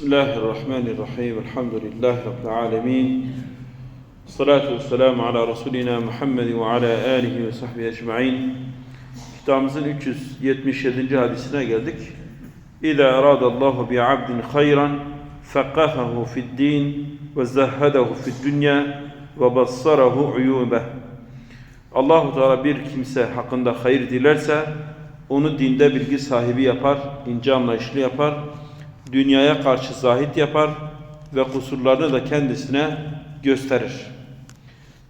Bismillahirrahmanirrahim. Elhamdülillahi Rabbil alemin. Salatu vesselamu ala Resulina Muhammed ve ala alihi ve sahbihi ecma'in. Kitabımızın 377. hadisine geldik. İza eradallahu bi abdin hayran fekkahahu fid din ve zahhadahu fid dünya ve bassarahu uyubeh. Allahu Teala bir kimse hakkında hayır dilerse onu dinde bilgi sahibi yapar, ince anlayışlı yapar dünyaya karşı zahit yapar ve kusurlarını da kendisine gösterir.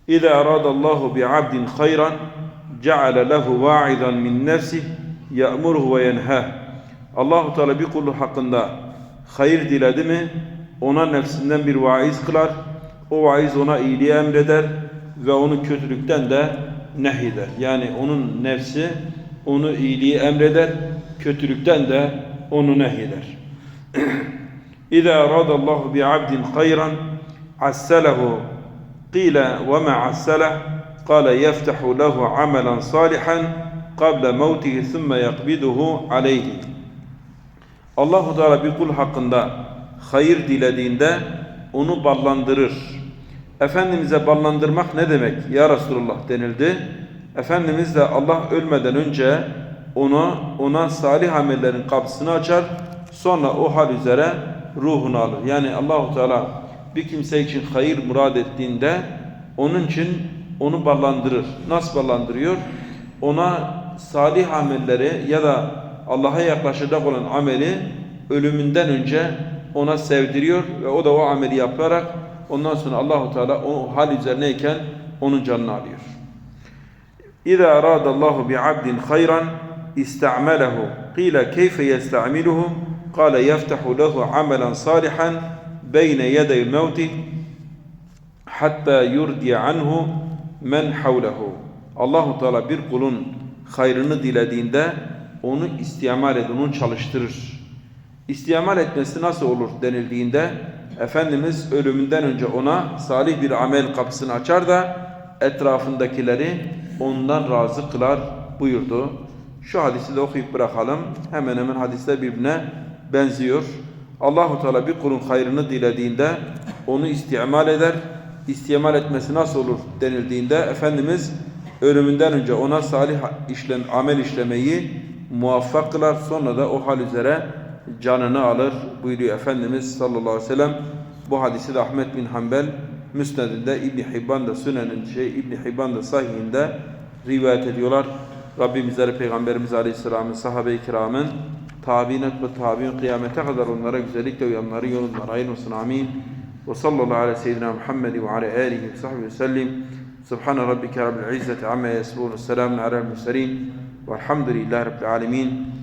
İza aradallahu bi abdin hayran ceale lehu va'idan min nefsih ya'muruhu ve yenhah. Allahu Teala bir kulu hakkında hayır diledi mi ona nefsinden bir vaiz kılar. O vaiz ona iyiliği emreder ve onu kötülükten de nehyeder. Yani onun nefsi onu iyiliği emreder, kötülükten de onu nehyeder. İza aradallahu bi abdin hayran assalahu qila ve ma assalah qala yeftahu lehu amelen salihan qabla mevtihi thumma yakbiduhu aleyhi. Allahu Teala bir kul hakkında hayır dilediğinde onu ballandırır. Efendimiz'e ballandırmak ne demek ya Resulullah denildi. Efendimiz de Allah ölmeden önce ona, ona salih amellerin kapısını açar. Sonra o hal üzere ruhunu alır. Yani Allahu Teala bir kimse için hayır murad ettiğinde onun için onu ballandırır. Nasıl ballandırıyor? Ona salih amelleri ya da Allah'a yaklaşacak olan ameli ölümünden önce ona sevdiriyor ve o da o ameli yaparak ondan sonra Allahu Teala o hal üzerineyken onun canını alıyor. İza aradallahu bi abdin hayran ista'malehu qila keyfe yesta'miluhu qala yeftahu lehu amelen salihan beyne yedey mevti hatta yurdi anhu men havlehu. Allahu Teala bir kulun hayrını dilediğinde onu istimal eder, onu çalıştırır. İstimal etmesi nasıl olur denildiğinde Efendimiz ölümünden önce ona salih bir amel kapısını açar da etrafındakileri ondan razı kılar buyurdu. Şu hadisi de okuyup bırakalım. Hemen hemen hadisler birbirine benziyor. Allahu Teala bir kulun hayrını dilediğinde onu istimal eder. İstimal etmesi nasıl olur denildiğinde Efendimiz ölümünden önce ona salih işlem, amel işlemeyi muvaffak kılar. Sonra da o hal üzere canını alır buyuruyor Efendimiz sallallahu aleyhi ve sellem. Bu hadisi de Ahmet bin Hanbel Müsned'inde İbn Hibban da Sünen'in şey İbn Hibban da sahihinde rivayet ediyorlar. Rabbimizleri Peygamberimiz Aleyhisselam'ın sahabe-i kiramın تابينت بالتابين قيامة غدر النرق زليت ويمنري ونرين وصنعمين. وصلى الله على سيدنا محمد وعلى آله وصحبه وسلم. سبحان ربك رب العزة عما يصفون والسلام على المرسلين والحمد لله رب العالمين.